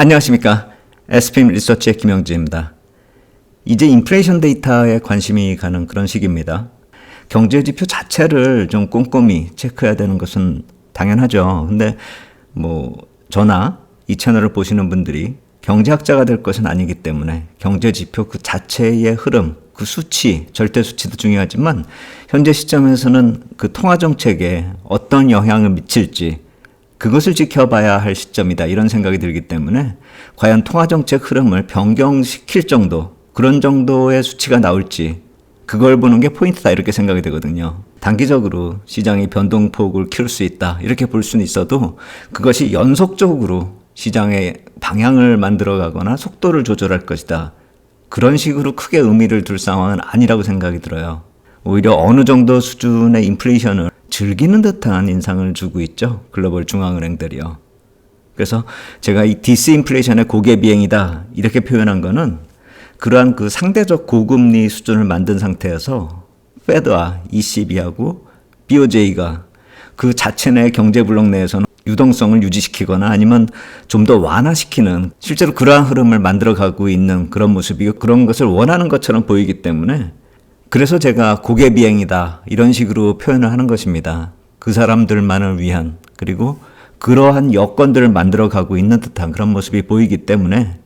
안녕하십니까. SPM 리서치의 김영지입니다. 이제 인플레이션 데이터에 관심이 가는 그런 시기입니다. 경제 지표 자체를 좀 꼼꼼히 체크해야 되는 것은 당연하죠. 근데 뭐 저나 이 채널을 보시는 분들이 경제학자가 될 것은 아니기 때문에 경제 지표 그 자체의 흐름, 그 수치, 절대 수치도 중요하지만 현재 시점에서는 그 통화 정책에 어떤 영향을 미칠지 그것을 지켜봐야 할 시점이다 이런 생각이 들기 때문에 과연 통화 정책 흐름을 변경시킬 정도 그런 정도의 수치가 나올지 그걸 보는 게 포인트다 이렇게 생각이 되거든요. 단기적으로 시장이 변동폭을 키울 수 있다 이렇게 볼 수는 있어도 그것이 연속적으로 시장의 방향을 만들어 가거나 속도를 조절할 것이다. 그런 식으로 크게 의미를 둘 상황은 아니라고 생각이 들어요. 오히려 어느 정도 수준의 인플레이션을 즐기는 듯한 인상을 주고 있죠. 글로벌 중앙은행들이요. 그래서 제가 이 디스인플레이션의 고개 비행이다 이렇게 표현한 거는 그러한 그 상대적 고금리 수준을 만든 상태에서 페드와 ECB하고 BOJ가 그 자체 내 경제 블록 내에서는 유동성을 유지시키거나 아니면 좀 더 완화시키는 실제로 그러한 흐름을 만들어 가고 있는 그런 모습이고 그런 것을 원하는 것처럼 보이기 때문에 그래서 제가 고개 비행이다 이런 식으로 표현을 하는 것입니다. 그 사람들만을 위한 그리고 그러한 여건들을 만들어 가고 있는 듯한 그런 모습이 보이기 때문에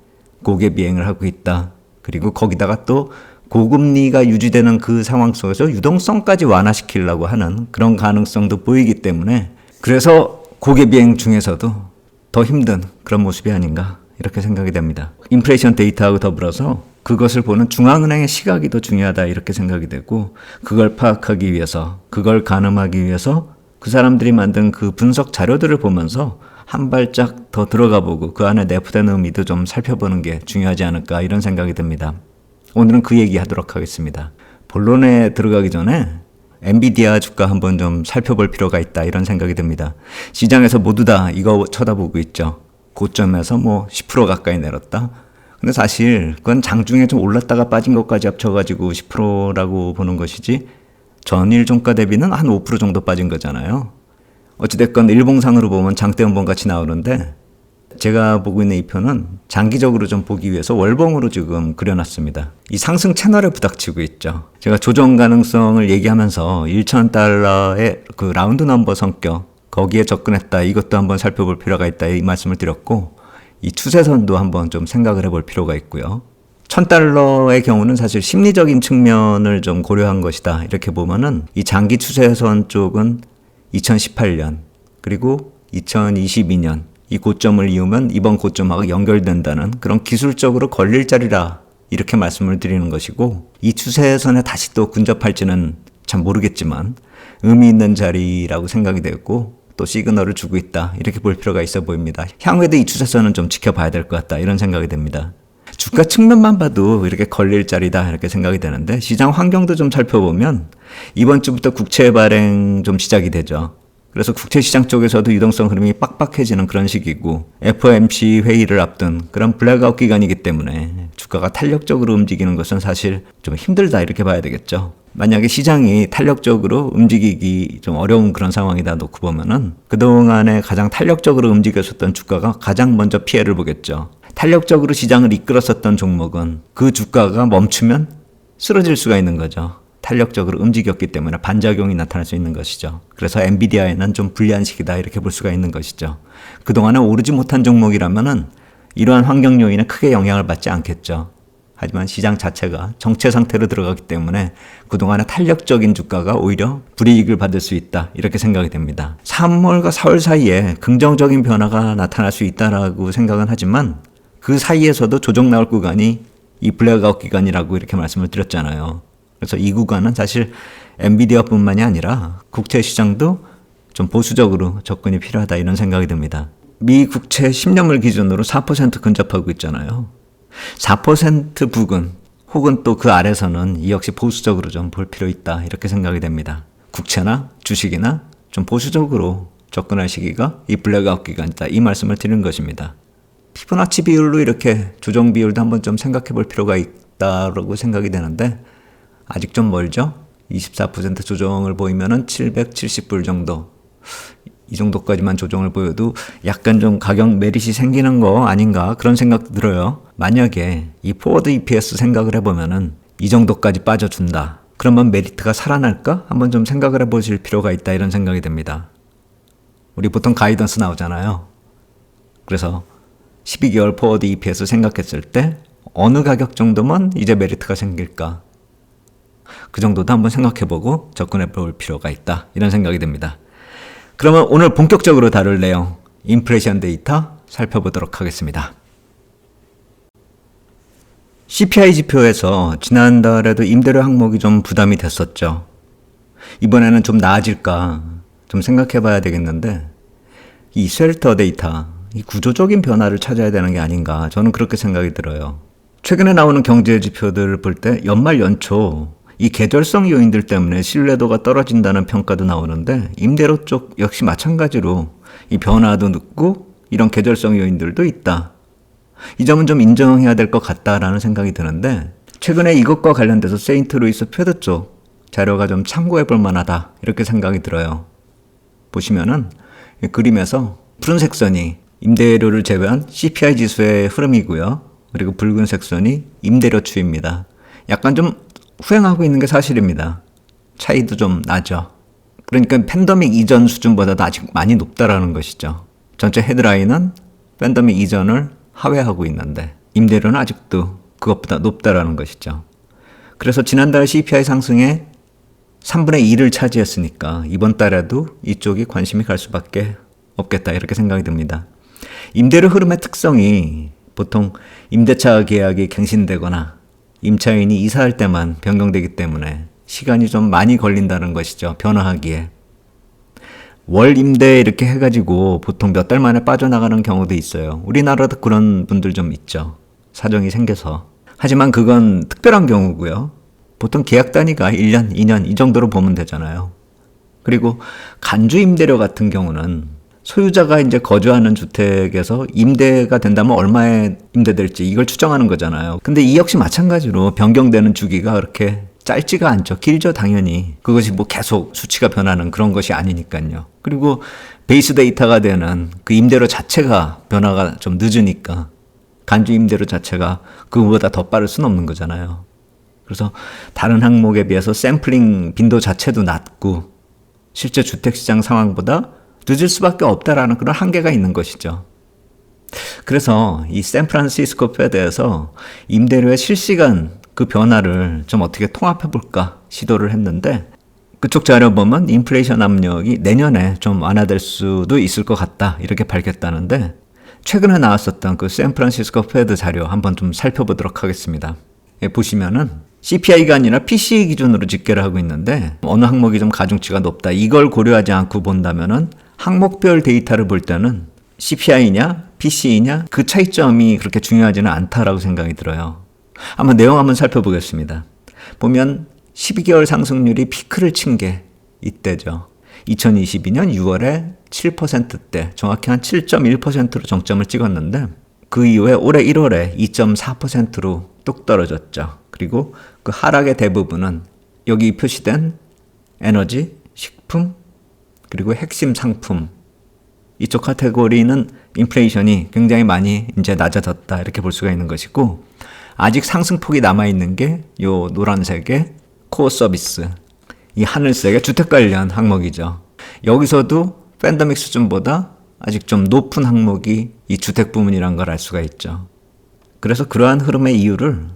고개 비행을 하고 있다. 그리고 거기다가 또 고금리가 유지되는 그 상황 속에서 유동성까지 완화시키려고 하는 그런 가능성도 보이기 때문에 그래서 고개 비행 중에서도 더 힘든 그런 모습이 아닌가 이렇게 생각이 됩니다. 인플레이션 데이터하고 더불어서 그것을 보는 중앙은행의 시각이 더 중요하다 이렇게 생각이 되고 그걸 파악하기 위해서 그걸 가늠하기 위해서 그 사람들이 만든 그 분석 자료들을 보면서 한 발짝 더 들어가 보고 그 안에 내포된 의미도 좀 살펴보는 게 중요하지 않을까 이런 생각이 듭니다. 오늘은 그 얘기 하도록 하겠습니다. 본론에 들어가기 전에 엔비디아 주가 한번 좀 살펴볼 필요가 있다 이런 생각이 듭니다. 시장에서 모두 다 이거 쳐다보고 있죠. 고점에서 뭐 10% 가까이 내렸다. 근데 사실 그건 장중에 좀 올랐다가 빠진 것까지 합쳐가지고 10%라고 보는 것이지 전일 종가 대비는 한 5% 정도 빠진 거잖아요. 어찌됐건 일봉상으로 보면 장대 음봉 같이 나오는데 제가 보고 있는 이 표는 장기적으로 좀 보기 위해서 월봉으로 지금 그려놨습니다. 이 상승 채널에 부닥치고 있죠. 제가 조정 가능성을 얘기하면서 1,000달러의 그 라운드 넘버 성격 거기에 접근했다. 이것도 한번 살펴볼 필요가 있다. 이 말씀을 드렸고 이 추세선도 한번 좀 생각을 해볼 필요가 있고요. 1000달러의 경우는 사실 심리적인 측면을 좀 고려한 것이다. 이렇게 보면은 이 장기 추세선 쪽은 2018년 그리고 2022년 이 고점을 이으면 이번 고점하고 연결된다는 그런 기술적으로 걸릴 자리라 이렇게 말씀을 드리는 것이고 이 추세선에 다시 또 근접할지는 참 모르겠지만 의미 있는 자리라고 생각이 되었고 또 시그널을 주고 있다 이렇게 볼 필요가 있어 보입니다. 향후에도 이 추세선은 좀 지켜봐야 될 것 같다 이런 생각이 됩니다. 주가 측면만 봐도 이렇게 걸릴 자리다 이렇게 생각이 되는데 시장 환경도 좀 살펴보면 이번 주부터 국채 발행 좀 시작이 되죠. 그래서 국채 시장 쪽에서도 유동성 흐름이 빡빡해지는 그런 시기고 FOMC 회의를 앞둔 그런 블랙아웃 기간이기 때문에 주가가 탄력적으로 움직이는 것은 사실 좀 힘들다 이렇게 봐야 되겠죠. 만약에 시장이 탄력적으로 움직이기 좀 어려운 그런 상황이다 놓고 보면은 그동안에 가장 탄력적으로 움직였었던 주가가 가장 먼저 피해를 보겠죠. 탄력적으로 시장을 이끌었었던 종목은 그 주가가 멈추면 쓰러질 수가 있는 거죠. 탄력적으로 움직였기 때문에 반작용이 나타날 수 있는 것이죠. 그래서 엔비디아에는 좀 불리한 시기다 이렇게 볼 수가 있는 것이죠. 그동안에 오르지 못한 종목이라면은 이러한 환경 요인에 크게 영향을 받지 않겠죠. 하지만 시장 자체가 정체 상태로 들어가기 때문에 그동안의 탄력적인 주가가 오히려 불이익을 받을 수 있다. 이렇게 생각이 됩니다. 3월과 4월 사이에 긍정적인 변화가 나타날 수 있다라고 생각은 하지만 그 사이에서도 조정 나올 구간이 이 블랙아웃 기간이라고 이렇게 말씀을 드렸잖아요. 그래서 이 구간은 사실 엔비디아뿐만이 아니라 국채 시장도 좀 보수적으로 접근이 필요하다 이런 생각이 듭니다. 미 국채 10년물 기준으로 4% 근접하고 있잖아요. 4% 부근 혹은 또 그 아래서는 이 역시 보수적으로 좀 볼 필요 있다 이렇게 생각이 됩니다. 국채나 주식이나 좀 보수적으로 접근할 시기가 이 블랙아웃 기간이다 이 말씀을 드리는 것입니다. 피부나치 비율로 이렇게 조정 비율도 한번 좀 생각해 볼 필요가 있다라고 생각이 되는데 아직 좀 멀죠? 24% 조정을 보이면은 770불 정도. 이 정도까지만 조정을 보여도 약간 좀 가격 메릿이 생기는 거 아닌가 그런 생각도 들어요. 만약에 이 포워드 EPS 생각을 해보면은 이 정도까지 빠져준다. 그러면 메리트가 살아날까? 한번 좀 생각을 해보실 필요가 있다 이런 생각이 듭니다. 우리 보통 가이던스 나오잖아요. 그래서 12개월 포워드 EPS 생각했을 때 어느 가격 정도면 이제 메리트가 생길까? 그 정도도 한번 생각해보고 접근해 볼 필요가 있다. 이런 생각이 듭니다. 그러면 오늘 본격적으로 다룰 내용, 인플레이션 데이터 살펴보도록 하겠습니다. CPI 지표에서 지난달에도 임대료 항목이 좀 부담이 됐었죠. 이번에는 좀 나아질까 좀 생각해 봐야 되겠는데, 이 쉘터 데이터, 이 구조적인 변화를 찾아야 되는 게 아닌가 저는 그렇게 생각이 들어요. 최근에 나오는 경제 지표들을 볼 때 연말 연초 이 계절성 요인들 때문에 신뢰도가 떨어진다는 평가도 나오는데 임대료 쪽 역시 마찬가지로 이 변화도 늦고 이런 계절성 요인들도 있다. 이 점은 좀 인정해야 될 것 같다라는 생각이 드는데 최근에 이것과 관련돼서 세인트루이스 패드 쪽 자료가 좀 참고해 볼 만하다 이렇게 생각이 들어요. 보시면은 이 그림에서 푸른색 선이 임대료를 제외한 CPI 지수의 흐름이고요. 그리고 붉은색 선이 임대료 추입니다. 약간 좀 후행하고 있는 게 사실입니다. 차이도 좀 나죠. 그러니까 팬더믹 이전 수준보다도 아직 많이 높다라는 것이죠. 전체 헤드라인은 팬더믹 이전을 하회하고 있는데 임대료는 아직도 그것보다 높다라는 것이죠. 그래서 지난달 CPI 상승에 3분의 2를 차지했으니까 이번 달에도 이쪽이 관심이 갈 수밖에 없겠다 이렇게 생각이 듭니다. 임대료 흐름의 특성이 보통 임대차 계약이 갱신되거나 임차인이 이사할 때만 변경되기 때문에 시간이 좀 많이 걸린다는 것이죠. 변화하기에. 월 임대 이렇게 해가지고 보통 몇 달 만에 빠져나가는 경우도 있어요. 우리나라도 그런 분들 좀 있죠. 사정이 생겨서. 하지만 그건 특별한 경우고요. 보통 계약 단위가 1년, 2년 이 정도로 보면 되잖아요. 그리고 간주 임대료 같은 경우는 소유자가 이제 거주하는 주택에서 임대가 된다면 얼마에 임대될지 이걸 추정하는 거잖아요. 근데 이 역시 마찬가지로 변경되는 주기가 그렇게 짧지가 않죠. 길죠, 당연히. 그것이 뭐 계속 수치가 변하는 그런 것이 아니니까요. 그리고 베이스 데이터가 되는 그 임대료 자체가 변화가 좀 늦으니까 간주 임대료 자체가 그거보다 더 빠를 수는 없는 거잖아요. 그래서 다른 항목에 비해서 샘플링 빈도 자체도 낮고 실제 주택시장 상황보다 늦을 수밖에 없다라는 그런 한계가 있는 것이죠. 그래서 이 샌프란시스코 페드에서 임대료의 실시간 그 변화를 좀 어떻게 통합해 볼까 시도를 했는데 그쪽 자료 보면 인플레이션 압력이 내년에 좀 완화될 수도 있을 것 같다 이렇게 밝혔다는데 최근에 나왔었던 그 샌프란시스코 페드 자료 한번 좀 살펴보도록 하겠습니다. 예, 보시면은 CPI가 아니라 PCE 기준으로 집계를 하고 있는데 어느 항목이 좀 가중치가 높다 이걸 고려하지 않고 본다면은 항목별 데이터를 볼 때는 CPI냐 PCE냐 그 차이점이 그렇게 중요하지는 않다라고 생각이 들어요. 한번 내용 한번 살펴보겠습니다. 보면 12개월 상승률이 피크를 친 게 이때죠. 2022년 6월에 7%대, 정확히 한 7.1%로 정점을 찍었는데 그 이후에 올해 1월에 2.4%로 뚝 떨어졌죠. 그리고 그 하락의 대부분은 여기 표시된 에너지, 식품, 그리고 핵심 상품 이쪽 카테고리는 인플레이션이 굉장히 많이 이제 낮아졌다 이렇게 볼 수가 있는 것이고 아직 상승폭이 남아 있는 게 요 노란색의 코어 서비스 이 하늘색의 주택 관련 항목이죠. 여기서도 팬더믹 수준보다 아직 좀 높은 항목이 이 주택 부문이란 걸 알 수가 있죠. 그래서 그러한 흐름의 이유를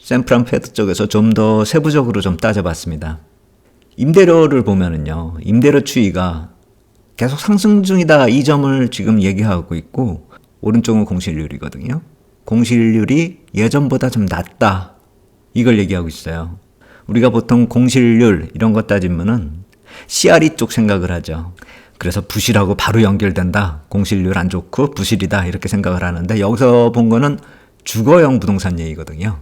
샌프란 패드 쪽에서 좀 더 세부적으로 좀 따져봤습니다. 임대료를 보면은요, 임대료 추이가 계속 상승 중이다 이 점을 지금 얘기하고 있고 오른쪽은 공실률이거든요. 공실률이 예전보다 좀 낮다 이걸 얘기하고 있어요. 우리가 보통 공실률 이런 것 따지면은 CRE 쪽 생각을 하죠. 그래서 부실하고 바로 연결된다. 공실률 안 좋고 부실이다 이렇게 생각을 하는데 여기서 본 거는 주거용 부동산 얘기거든요.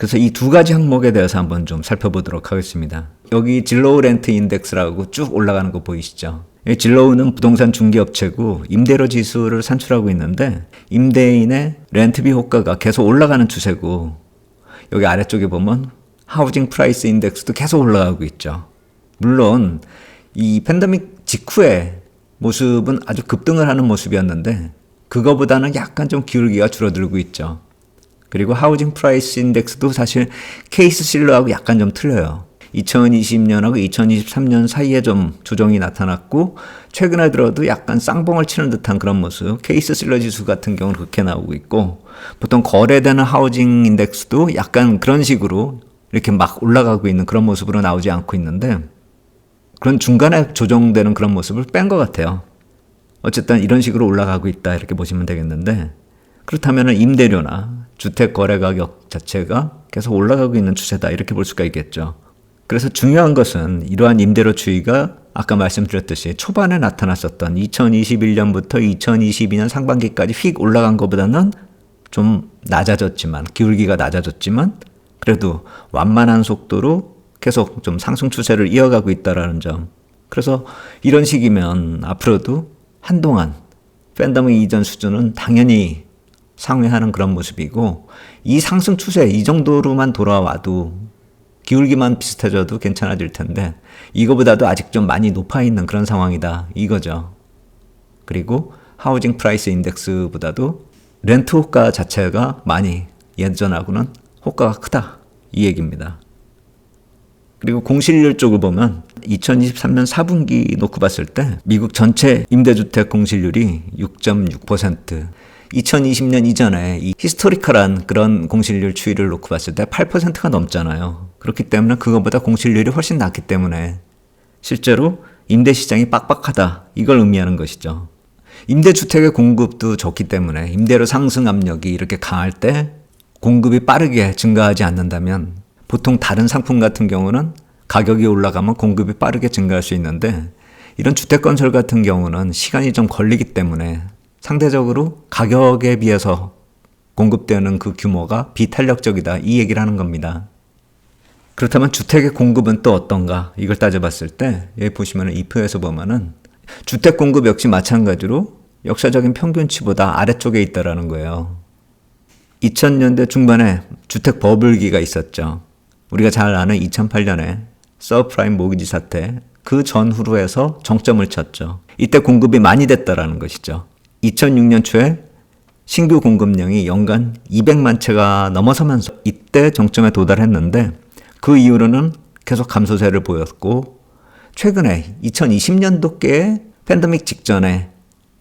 그래서 이 두 가지 항목에 대해서 한번 좀 살펴보도록 하겠습니다. 여기 진로우 렌트 인덱스라고 쭉 올라가는 거 보이시죠? 이 진로우는 부동산 중개업체고 임대료 지수를 산출하고 있는데 임대인의 렌트비 호가가 계속 올라가는 추세고 여기 아래쪽에 보면 하우징 프라이스 인덱스도 계속 올라가고 있죠. 물론 이 팬데믹 직후에 모습은 아주 급등을 하는 모습이었는데 그거보다는 약간 좀 기울기가 줄어들고 있죠. 그리고 하우징 프라이스 인덱스도 사실 케이스 실러하고 약간 좀 틀려요. 2020년하고 2023년 사이에 좀 조정이 나타났고 최근에 들어도 약간 쌍봉을 치는 듯한 그런 모습 케이스 실러 지수 같은 경우는 그렇게 나오고 있고 보통 거래되는 하우징 인덱스도 약간 그런 식으로 이렇게 막 올라가고 있는 그런 모습으로 나오지 않고 있는데 그런 중간에 조정되는 그런 모습을 뺀 것 같아요. 어쨌든 이런 식으로 올라가고 있다 이렇게 보시면 되겠는데 그렇다면 임대료나 주택 거래 가격 자체가 계속 올라가고 있는 추세다 이렇게 볼 수가 있겠죠. 그래서 중요한 것은 이러한 임대료 추이가 아까 말씀드렸듯이 초반에 나타났었던 2021년부터 2022년 상반기까지 휙 올라간 것보다는 좀 낮아졌지만 기울기가 낮아졌지만 그래도 완만한 속도로 계속 좀 상승 추세를 이어가고 있다라는 점. 그래서 이런 식이면 앞으로도 한동안 팬덤의 이전 수준은 당연히 상회하는 그런 모습이고 이 상승 추세 이 정도로만 돌아와도 기울기만 비슷해져도 괜찮아질 텐데 이거보다도 아직 좀 많이 높아 있는 그런 상황이다 이거죠. 그리고 하우징 프라이스 인덱스보다도 렌트 호가 자체가 많이 예전하고는 호가가 크다 이 얘기입니다. 그리고 공실률 쪽을 보면 2023년 4분기 놓고 봤을 때 미국 전체 임대주택 공실률이 6.6%, 2020년 이전에 이 히스토리컬한 그런 공실률 추이를 놓고 봤을 때 8%가 넘잖아요. 그렇기 때문에 그것보다 공실률이 훨씬 낮기 때문에 실제로 임대 시장이 빡빡하다 이걸 의미하는 것이죠. 임대주택의 공급도 적기 때문에 임대료 상승 압력이 이렇게 강할 때 공급이 빠르게 증가하지 않는다면 보통 다른 상품 같은 경우는 가격이 올라가면 공급이 빠르게 증가할 수 있는데 이런 주택 건설 같은 경우는 시간이 좀 걸리기 때문에 상대적으로 가격에 비해서 공급되는 그 규모가 비탄력적이다 이 얘기를 하는 겁니다. 그렇다면 주택의 공급은 또 어떤가 이걸 따져봤을 때 여기 보시면은 이표에서 보면은 주택 공급 역시 마찬가지로 역사적인 평균치보다 아래쪽에 있다라는 거예요. 2000년대 중반에 주택 버블기가 있었죠. 우리가 잘 아는 2008년에 서프라임 모기지 사태 그 전후로 해서 정점을 쳤죠. 이때 공급이 많이 됐다라는 것이죠. 2006년 초에 신규 공급량이 연간 200만 채가 넘어서면서 이때 정점에 도달했는데 그 이후로는 계속 감소세를 보였고 최근에 2020년도께 팬데믹 직전에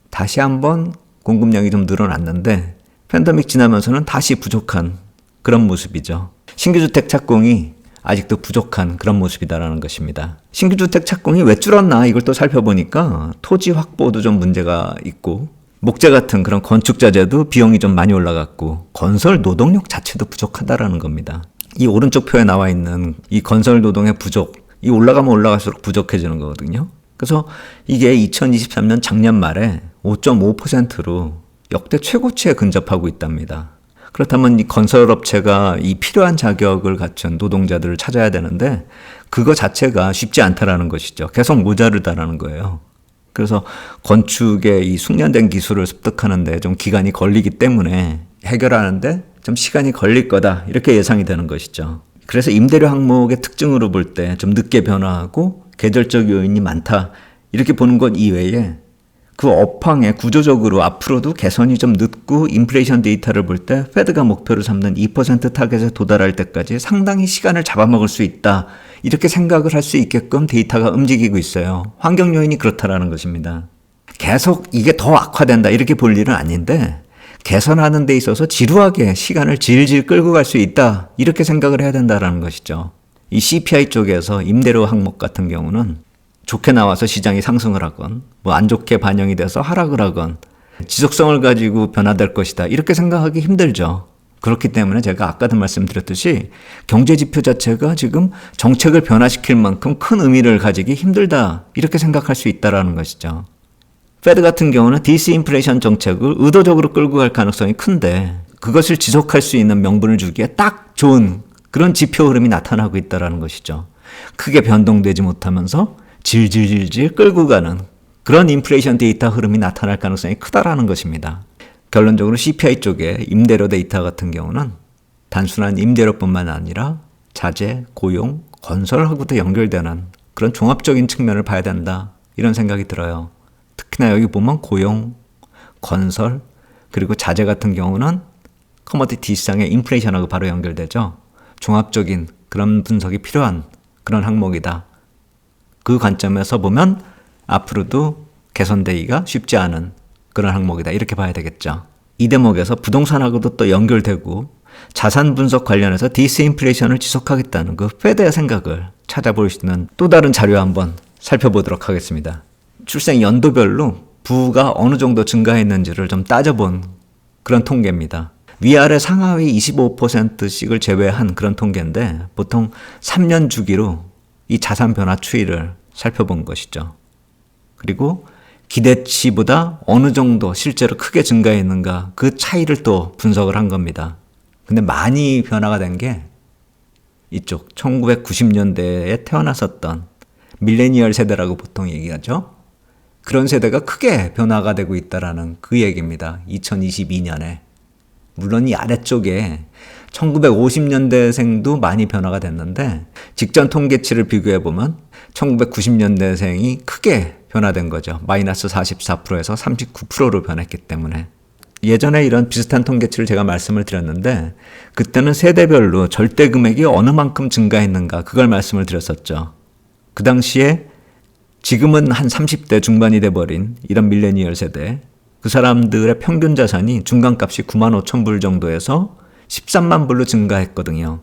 다시 한번 공급량이 좀 늘어났는데 팬데믹 지나면서는 다시 부족한 그런 모습이죠. 신규 주택 착공이 아직도 부족한 그런 모습이다라는 것입니다. 신규 주택 착공이 왜 줄었나 이걸 또 살펴보니까 토지 확보도 좀 문제가 있고 목재 같은 그런 건축 자재도 비용이 좀 많이 올라갔고 건설 노동력 자체도 부족하다라는 겁니다. 이 오른쪽 표에 나와 있는 이 건설 노동의 부족, 이 올라가면 올라갈수록 부족해지는 거거든요. 그래서 이게 2023년 작년 말에 5.5%로 역대 최고치에 근접하고 있답니다. 그렇다면 이 건설업체가 이 필요한 자격을 갖춘 노동자들을 찾아야 되는데 그거 자체가 쉽지 않다라는 것이죠. 계속 모자르다라는 거예요. 그래서 건축의 이 숙련된 기술을 습득하는데 좀 기간이 걸리기 때문에 해결하는데 좀 시간이 걸릴 거다 이렇게 예상이 되는 것이죠. 그래서 임대료 항목의 특징으로 볼 때 좀 늦게 변화하고 계절적 요인이 많다 이렇게 보는 것 이외에 그 업황에 구조적으로 앞으로도 개선이 좀 늦고 인플레이션 데이터를 볼 때 페드가 목표로 삼는 2% 타겟에 도달할 때까지 상당히 시간을 잡아먹을 수 있다. 이렇게 생각을 할 수 있게끔 데이터가 움직이고 있어요. 환경 요인이 그렇다라는 것입니다. 계속 이게 더 악화된다 이렇게 볼 일은 아닌데 개선하는 데 있어서 지루하게 시간을 질질 끌고 갈 수 있다 이렇게 생각을 해야 된다라는 것이죠. 이 CPI 쪽에서 임대료 항목 같은 경우는 좋게 나와서 시장이 상승을 하건 뭐 안 좋게 반영이 돼서 하락을 하건 지속성을 가지고 변화될 것이다. 이렇게 생각하기 힘들죠. 그렇기 때문에 제가 아까도 말씀드렸듯이 경제 지표 자체가 지금 정책을 변화시킬 만큼 큰 의미를 가지기 힘들다. 이렇게 생각할 수 있다라는 것이죠. 페드 같은 경우는 디스 인플레이션 정책을 의도적으로 끌고 갈 가능성이 큰데 그것을 지속할 수 있는 명분을 주기에 딱 좋은 그런 지표 흐름이 나타나고 있다라는 것이죠. 크게 변동되지 못하면서 질질질질 끌고 가는 그런 인플레이션 데이터 흐름이 나타날 가능성이 크다라는 것입니다. 결론적으로 CPI 쪽에 임대료 데이터 같은 경우는 단순한 임대료뿐만 아니라 자재, 고용, 건설하고도 연결되는 그런 종합적인 측면을 봐야 된다. 이런 생각이 들어요. 특히 특히나 여기 보면 고용, 건설, 그리고 자재 같은 경우는 커머디티 시장의 인플레이션하고 바로 연결되죠. 종합적인 그런 분석이 필요한 그런 항목이다. 그 관점에서 보면 앞으로도 개선되기가 쉽지 않은 그런 항목이다. 이렇게 봐야 되겠죠. 이 대목에서 부동산하고도 또 연결되고 자산 분석 관련해서 디스인플레이션을 지속하겠다는 그 페드의 생각을 찾아볼 수 있는 또 다른 자료 한번 살펴보도록 하겠습니다. 출생 연도별로 부가 어느 정도 증가했는지를 좀 따져본 그런 통계입니다. 위아래 상하위 25%씩을 제외한 그런 통계인데 보통 3년 주기로 이 자산 변화 추이를 살펴본 것이죠. 그리고 기대치보다 어느 정도 실제로 크게 증가했는가 그 차이를 또 분석을 한 겁니다. 근데 많이 변화가 된 게 이쪽 1990년대에 태어났었던 밀레니얼 세대라고 보통 얘기하죠. 그런 세대가 크게 변화가 되고 있다라는 그 얘기입니다. 2022년에. 물론 이 아래쪽에 1950년대생도 많이 변화가 됐는데 직전 통계치를 비교해 보면 1990년대생이 크게 변화된 거죠. 마이너스 44%에서 39%로 변했기 때문에. 예전에 이런 비슷한 통계치를 제가 말씀을 드렸는데 그때는 세대별로 절대 금액이 어느 만큼 증가했는가 그걸 말씀을 드렸었죠. 그 당시에 지금은 한 30대 중반이 돼버린 이런 밀레니얼 세대 그 사람들의 평균 자산이 중간값이 9만 5천 불 정도에서 13만 불로 증가했거든요.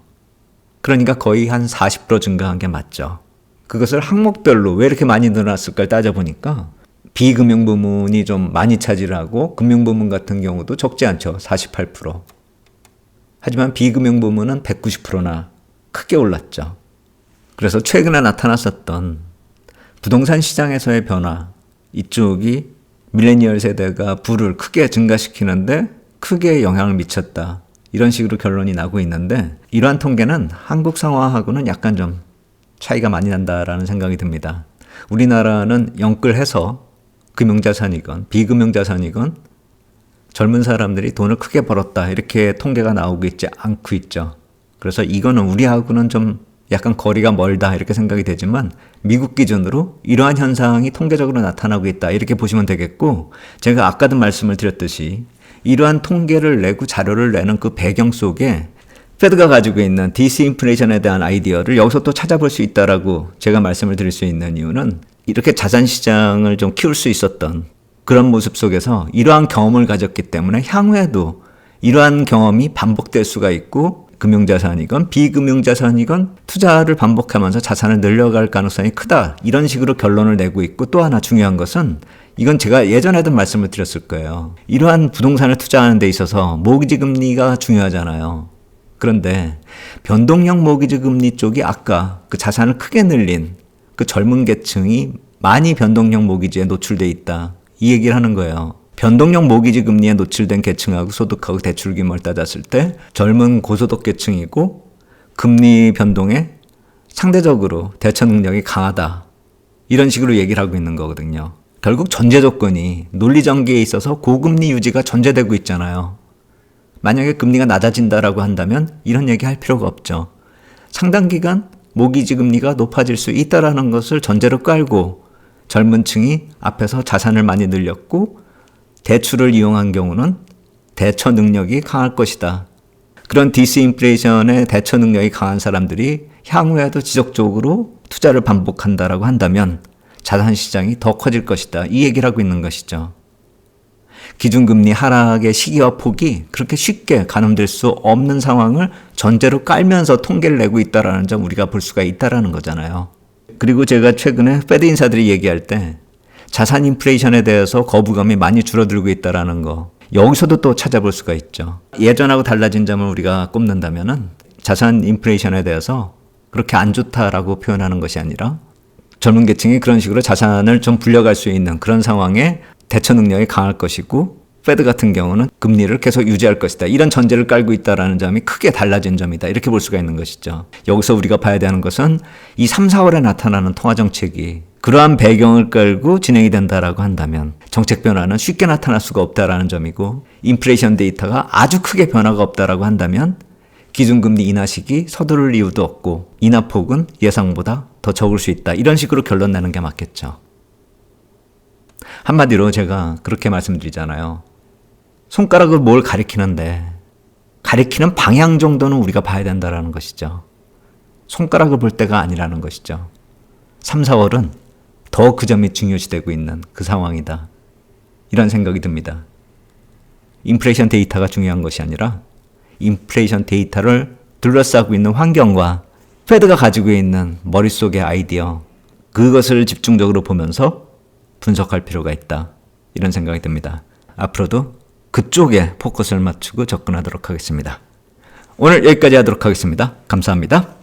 그러니까 거의 한 40% 증가한 게 맞죠. 그것을 항목별로 왜 이렇게 많이 늘어났을까를 따져보니까 비금융 부문이 좀 많이 차지하고 금융 부문 같은 경우도 적지 않죠. 48%. 하지만 비금융 부문은 190%나 크게 올랐죠. 그래서 최근에 나타났었던 부동산 시장에서의 변화, 이쪽이 밀레니얼 세대가 부를 크게 증가시키는데 크게 영향을 미쳤다. 이런 식으로 결론이 나고 있는데 이러한 통계는 한국 상황하고는 약간 좀 차이가 많이 난다라는 생각이 듭니다. 우리나라는 영끌해서 금융자산이건 비금융자산이건 젊은 사람들이 돈을 크게 벌었다 이렇게 통계가 나오고 있지 않고 있죠. 그래서 이거는 우리하고는 좀 약간 거리가 멀다 이렇게 생각이 되지만 미국 기준으로 이러한 현상이 통계적으로 나타나고 있다 이렇게 보시면 되겠고 제가 아까도 말씀을 드렸듯이 이러한 통계를 내고 자료를 내는 그 배경 속에 페드가 가지고 있는 디스인플레이션에 대한 아이디어를 여기서 또 찾아볼 수 있다라고 제가 말씀을 드릴 수 있는 이유는 이렇게 자산 시장을 좀 키울 수 있었던 그런 모습 속에서 이러한 경험을 가졌기 때문에 향후에도 이러한 경험이 반복될 수가 있고 금융자산이건 비금융자산이건 투자를 반복하면서 자산을 늘려갈 가능성이 크다. 이런 식으로 결론을 내고 있고 또 하나 중요한 것은 이건 제가 예전에도 말씀을 드렸을 거예요. 이러한 부동산을 투자하는 데 있어서 모기지 금리가 중요하잖아요. 그런데 변동형 모기지 금리 쪽이 아까 그 자산을 크게 늘린 그 젊은 계층이 많이 변동형 모기지에 노출돼 있다. 이 얘기를 하는 거예요. 변동형 모기지 금리에 노출된 계층하고 소득하고 대출 규모를 따졌을 때 젊은 고소득 계층이고 금리 변동에 상대적으로 대처 능력이 강하다. 이런 식으로 얘기를 하고 있는 거거든요. 결국 전제 조건이 논리 전개에 있어서 고금리 유지가 전제되고 있잖아요. 만약에 금리가 낮아진다라고 한다면 이런 얘기 할 필요가 없죠. 상당 기간 모기지 금리가 높아질 수 있다라는 것을 전제로 깔고 젊은 층이 앞에서 자산을 많이 늘렸고 대출을 이용한 경우는 대처 능력이 강할 것이다. 그런 디스인플레이션의 대처 능력이 강한 사람들이 향후에도 지속적으로 투자를 반복한다라고 한다면 자산 시장이 더 커질 것이다. 이 얘기를 하고 있는 것이죠. 기준금리 하락의 시기와 폭이 그렇게 쉽게 가늠될 수 없는 상황을 전제로 깔면서 통계를 내고 있다라는 점 우리가 볼 수가 있다라는 거잖아요. 그리고 제가 최근에 페드 인사들이 얘기할 때 자산 인플레이션에 대해서 거부감이 많이 줄어들고 있다라는 거 여기서도 또 찾아볼 수가 있죠. 예전하고 달라진 점을 우리가 꼽는다면은 자산 인플레이션에 대해서 그렇게 안 좋다라고 표현하는 것이 아니라 젊은 계층이 그런 식으로 자산을 좀 불려갈 수 있는 그런 상황에 대처 능력이 강할 것이고 페드 같은 경우는 금리를 계속 유지할 것이다. 이런 전제를 깔고 있다라는 점이 크게 달라진 점이다. 이렇게 볼 수가 있는 것이죠. 여기서 우리가 봐야 되는 것은 이 3, 4월에 나타나는 통화 정책이 그러한 배경을 깔고 진행이 된다라고 한다면 정책 변화는 쉽게 나타날 수가 없다라는 점이고 인플레이션 데이터가 아주 크게 변화가 없다라고 한다면 기준금리 인하식이 서두를 이유도 없고 인하폭은 예상보다 더 적을 수 있다. 이런 식으로 결론 내는 게 맞겠죠. 한마디로 제가 그렇게 말씀드리잖아요. 손가락을 뭘 가리키는데 가리키는 방향 정도는 우리가 봐야 된다라는 것이죠. 손가락을 볼 때가 아니라는 것이죠. 3, 4월은 더 그 점이 중요시되고 있는 그 상황이다. 이런 생각이 듭니다. 인플레이션 데이터가 중요한 것이 아니라 인플레이션 데이터를 둘러싸고 있는 환경과 페드가 가지고 있는 머릿속의 아이디어 그것을 집중적으로 보면서 분석할 필요가 있다. 이런 생각이 듭니다. 앞으로도 그쪽에 포커스를 맞추고 접근하도록 하겠습니다. 오늘 여기까지 하도록 하겠습니다. 감사합니다.